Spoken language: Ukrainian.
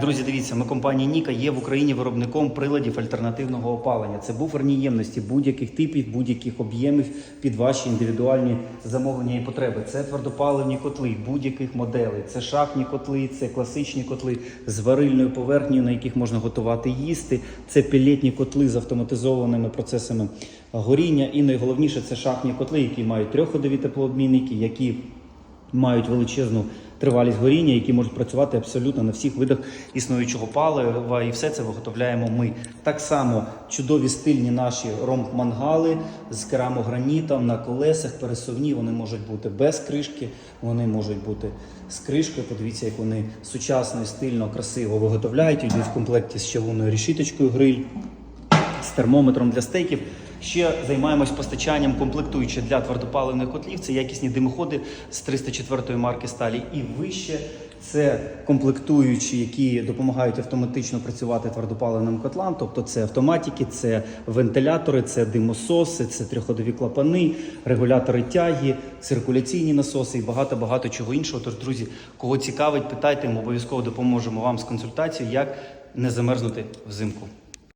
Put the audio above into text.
Друзі, дивіться, ми компанія Ніка є в Україні виробником приладів альтернативного опалення. Це буферні ємності будь-яких типів, будь-яких об'ємів під ваші індивідуальні замовлення і потреби. Це твердопаливні котли будь-яких моделей. Це шахтні котли, це класичні котли з варильною поверхнею, на яких можна готувати їсти. Це пілетні котли з автоматизованими процесами горіння. І найголовніше це шахтні котли, які мають трьохходові теплообмінники, які мають величезну тривалість горіння, які можуть працювати абсолютно на всіх видах існуючого палива, і все це виготовляємо ми. Так само чудові стильні наші ромб-мангали з керамогранітом на колесах, пересувні. Вони можуть бути без кришки, вони можуть бути з кришкою. Подивіться, як вони сучасно, стильно, красиво виготовляють. Йдуть в комплекті з чавунною рішіточкою гриль з термометром для стейків. Ще займаємось постачанням комплектуючих для твердопаливних котлів. Це якісні димоходи з 304 марки сталі і вище. Це комплектуючі, які допомагають автоматично працювати твердопаливним котлам. Тобто це автоматики, це вентилятори, це димососи, це трьохходові клапани, регулятори тяги, циркуляційні насоси і багато багато чого іншого. Тож, друзі, кого цікавить, питайте, ми обов'язково допоможемо вам з консультацією, як не замерзнути взимку.